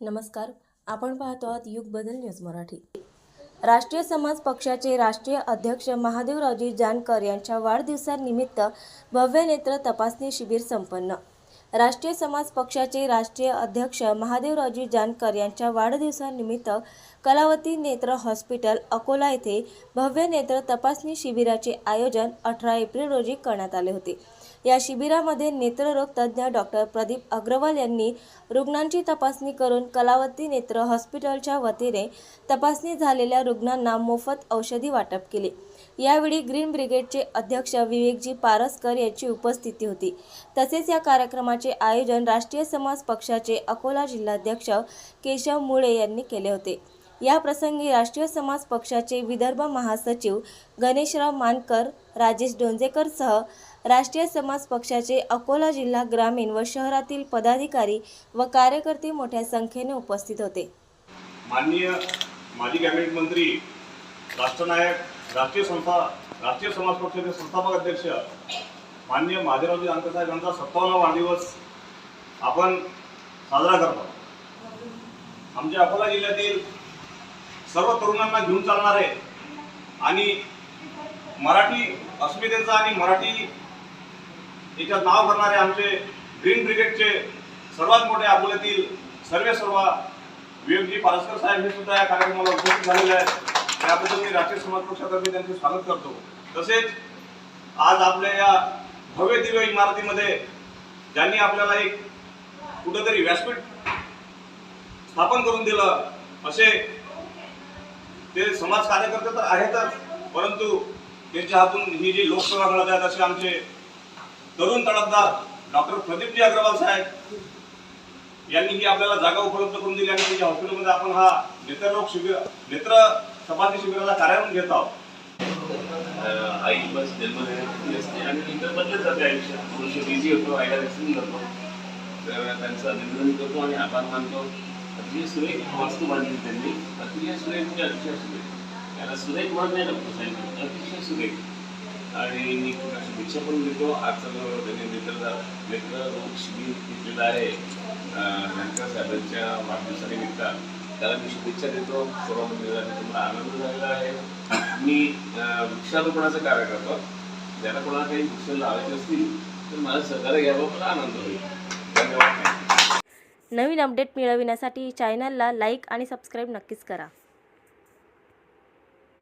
नमस्कार. आपण पाहतो आहात युग बदल न्यूज मराठी. राष्ट्रीय समाज पक्षाचे राष्ट्रीय अध्यक्ष महादेवरावजी जानकर यांच्या वाढदिवसानिमित्त भव्य नेत्र तपासणी शिबिर संपन्न. राष्ट्रीय समाज पक्षाचे राष्ट्रीय अध्यक्ष महादेवरावजी जानकर यांच्या वाढदिवसानिमित्त कलावती नेत्र हॉस्पिटल अकोला येथे भव्य नेत्र तपासणी शिबिराचे आयोजन अठरा एप्रिल रोजी करण्यात आले होते. या शिबिरामध्ये नेत्ररोग तज्ज्ञ डॉक्टर प्रदीप अग्रवाल यांनी रुग्णांची तपासणी करून कलावती नेत्र हॉस्पिटलच्या वतीने तपासणी झालेल्या रुग्णांना मोफत औषधी वाटप केले. यावेळी ग्रीन ब्रिगेडचे अध्यक्ष विवेकजी पारसकर यांची उपस्थिती होती. तसेच या कार्यक्रमाचे आयोजन राष्ट्रीय समाज पक्षाचे अकोला जिल्हाध्यक्ष केशव मुळे यांनी केले होते. या प्रसंगी राष्ट्रीय समाज पक्षाचे विदर्भ महासचिव गणेशराव मानकर राजेश डोंजेकरसह राष्ट्रीय समाज पक्षाचे अकोला जिल्हा ग्रामीण व शहरातील पदाधिकारी व कार्यकर्ते मोठ्या संख्येने उपस्थित होते. माननीय माजी कॅबिनेट मंत्री राष्ट्रनायक राष्ट्रीय संस्था राष्ट्रीय समाज पक्षाचे संस्थापक अध्यक्ष मान्य महादेवरावजी जानकर यांचा सत्तावन्न वाढदिवस आपण साजरा करतो. आमच्या अकोला जिल्ह्यातील सर्व तरुणांना घेऊन चालणारे आणि मराठी अस्मितेचा आणि मराठी याच्यात नाव करणारे आमचे ग्रीन ब्रिगेडचे सर्वात मोठे अकोल्यातील सर्वे सर्व विवेकजी पारस्कर साहेब हे सुद्धा या कार्यक्रमाला उपस्थित झालेले आहेत. त्याबद्दल मी राष्ट्रीय समाज पक्षातर्फे त्यांचे स्वागत करतो. तसेच आज आपल्या या भव्य दिव्य इमारतीमध्ये ज्यांनी आपल्याला एक कुठंतरी व्यासपीठ स्थापन करून दिलं असे ते समाज कार्यकर्ते तर आहेतच परंतु त्यांच्या हातून ही जी लोकसेवा घडत आहेत असे आमचे तरुण तडफदार डॉक्टर प्रदीपजी अग्रवाल साहेब यांनी ही आपल्याला जागा उपलब्ध करून दिली आणि त्यांच्या हॉस्पिटलमध्ये आपण हा नेत्ररोग शिबिर नेत्र तपासणी शिबिराला कार्यान्वयन घेत आहोत. आई बस जन्म देण्याची असते आणि इतर बदलत जाते आयुष्यात. पुरुष बिझी होतो आईला व्यसन करतो. त्यांचं अभिनंदन करतो आणि आभार मानतो. अतिशय सुरेख वास्तू बांधली त्यांनी. अतिशय सुरेख म्हणजे अतिशय सुरेख. त्याला सुरेख म्हणून नाही नको अतिशय सुरेख. आणि मी त्यांना शुभेच्छा पण देतो. आजचा जो त्यांनी मित्र मित्र रोग शिबिर घेतलेला आहे. अं, साहेबांच्या वाढदिवसानिमित्त. त्याला मी शुभेच्छा देतो. सर्व मंदिराने तुम्हाला आनंद झालेला आहे. मी अं, वृक्षारोपणाचं कार्य करतो ज्याला कोणाला काही वृक्ष लावायचे असतील तर मला सहकार्य घ्यावं मला आनंद होईल. धन्यवाद. नवीन अपडेट मिळविण्यासाठी चॅनलला लाईक आणि सबस्क्राईब नक्कीच करा.